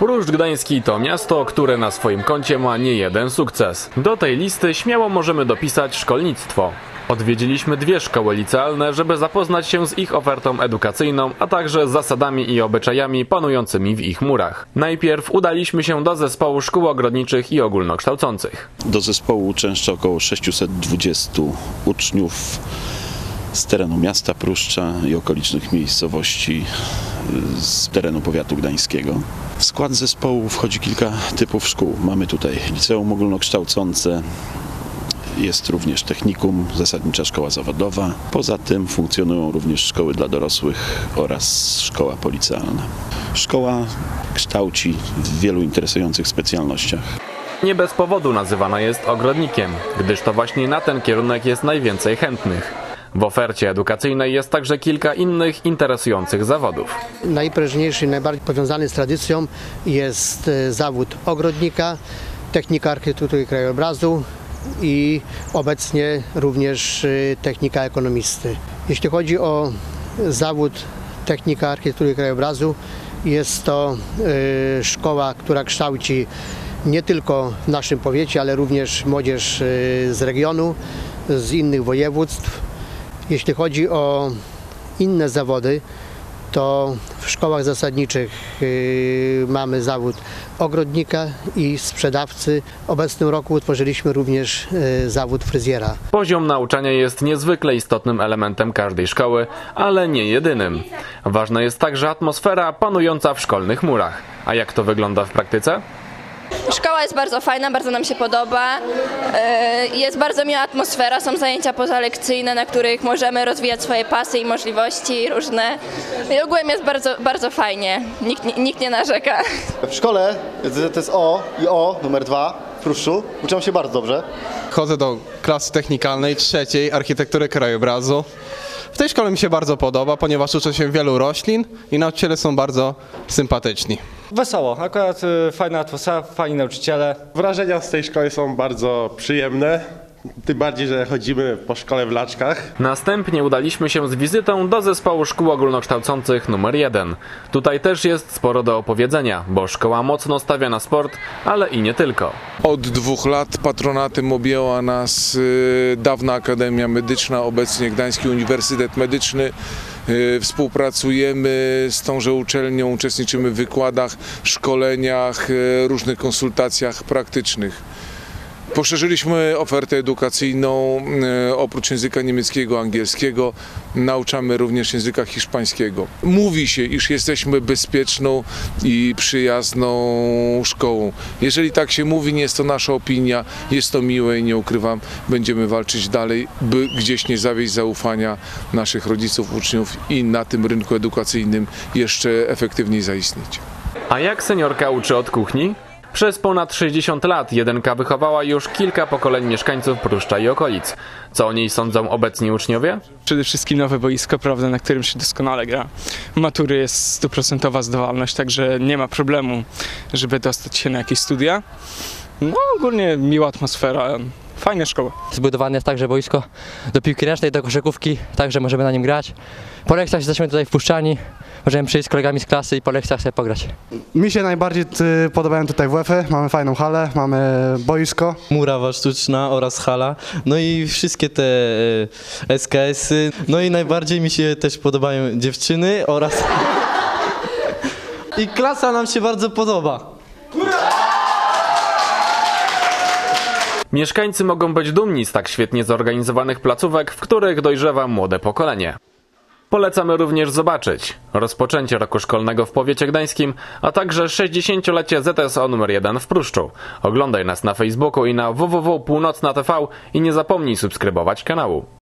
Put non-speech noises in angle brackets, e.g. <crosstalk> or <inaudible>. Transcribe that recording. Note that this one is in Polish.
Pruszcz Gdański to miasto, które na swoim koncie ma nie jeden sukces. Do tej listy śmiało możemy dopisać szkolnictwo. Odwiedziliśmy dwie szkoły licealne, żeby zapoznać się z ich ofertą edukacyjną, a także z zasadami i obyczajami panującymi w ich murach. Najpierw udaliśmy się do zespołu szkół ogrodniczych i ogólnokształcących. Do zespołu uczęszcza około 620 uczniów z terenu miasta Pruszcza i okolicznych miejscowości y, z terenu powiatu gdańskiego. W skład zespołu wchodzi kilka typów szkół. Mamy tutaj liceum ogólnokształcące, jest również technikum, zasadnicza szkoła zawodowa. Poza tym funkcjonują również szkoły dla dorosłych oraz szkoła policealna. Szkoła kształci w wielu interesujących specjalnościach. Nie bez powodu nazywana jest ogrodnikiem, gdyż to właśnie na ten kierunek jest najwięcej chętnych. W ofercie edukacyjnej jest także kilka innych interesujących zawodów. Najprężniejszy, najbardziej powiązany z tradycją jest e, zawód ogrodnika, technika architektury krajobrazu i obecnie również e, technika ekonomisty. Jeśli chodzi o zawód technika architektury krajobrazu, jest to e, szkoła, która kształci nie tylko w naszym powiecie, ale również młodzież z regionu, z innych województw. Jeśli chodzi o inne zawody, to w szkołach zasadniczych yy, mamy zawód ogrodnika i sprzedawcy. W obecnym roku utworzyliśmy również yy, zawód fryzjera. Poziom nauczania jest niezwykle istotnym elementem każdej szkoły, ale nie jedynym. Ważna jest także atmosfera panująca w szkolnych murach. A jak to wygląda w praktyce? Szkoła jest bardzo fajna, bardzo nam się podoba. E, Jest bardzo miła atmosfera, są zajęcia pozalekcyjne, na których możemy rozwijać swoje pasy i możliwości różne. I ogółem jest bardzo, bardzo fajnie, nikt, nikt nie narzeka. W szkole ZSO i O numer 2 w Pruszczu uczą się bardzo dobrze. Chodzę do klasy technikalnej trzeciej architektury krajobrazu. W tej szkole mi się bardzo podoba, ponieważ uczę się wielu roślin i nauczyciele są bardzo sympatyczni. Wesoło, akurat y, fajna atmosfera, fajni nauczyciele. Wrażenia z tej szkoły są bardzo przyjemne. Tym bardziej, że chodzimy po szkole w laczkach. Następnie udaliśmy się z wizytą do zespołu szkół ogólnokształcących numer 1. Tutaj też jest sporo do opowiedzenia, bo szkoła mocno stawia na sport, ale i nie tylko. Od dwóch lat patronatem objęła nas y, dawna Akademia Medyczna, obecnie Gdański Uniwersytet Medyczny. Y, Współpracujemy z tąże uczelnią, uczestniczymy w wykładach, szkoleniach, y, różnych konsultacjach praktycznych. Poszerzyliśmy ofertę edukacyjną. e, Oprócz języka niemieckiego, angielskiego, nauczamy również języka hiszpańskiego. Mówi się, iż jesteśmy bezpieczną i przyjazną szkołą. Jeżeli tak się mówi, nie jest to nasza opinia, jest to miłe i nie ukrywam, będziemy walczyć dalej, by gdzieś nie zawieść zaufania naszych rodziców, uczniów i na tym rynku edukacyjnym jeszcze efektywniej zaistnieć. A jak seniorka uczy od kuchni? Przez ponad 60 lat Jedenka wychowała już kilka pokoleń mieszkańców Pruszcza i okolic. Co o niej sądzą obecni uczniowie? Przede wszystkim nowe boisko, prawda, na którym się doskonale gra. Matury jest stuprocentowa zdawalność, także nie ma problemu, żeby dostać się na jakieś studia. No ogólnie miła atmosfera, fajna szkoła. Zbudowane jest także boisko do piłki ręcznej, do koszykówki, także możemy na nim grać. Po lekcjach jesteśmy tutaj wpuszczani, możemy przyjść z kolegami z klasy i po lekcjach sobie pograć. Mi się najbardziej y, podobają tutaj WF-y, mamy fajną halę, mamy boisko. murawa sztuczna oraz hala, no i wszystkie te e, SKS-y, no i najbardziej mi się też podobają dziewczyny oraz... <laughs> I klasa nam się bardzo podoba. Mieszkańcy mogą być dumni z tak świetnie zorganizowanych placówek, w których dojrzewa młode pokolenie. Polecamy również zobaczyć rozpoczęcie roku szkolnego w powiecie gdańskim, a także 60-lecie ZSO nr 1 w Pruszczu. Oglądaj nas na Facebooku i na www.północna.tv i nie zapomnij subskrybować kanału.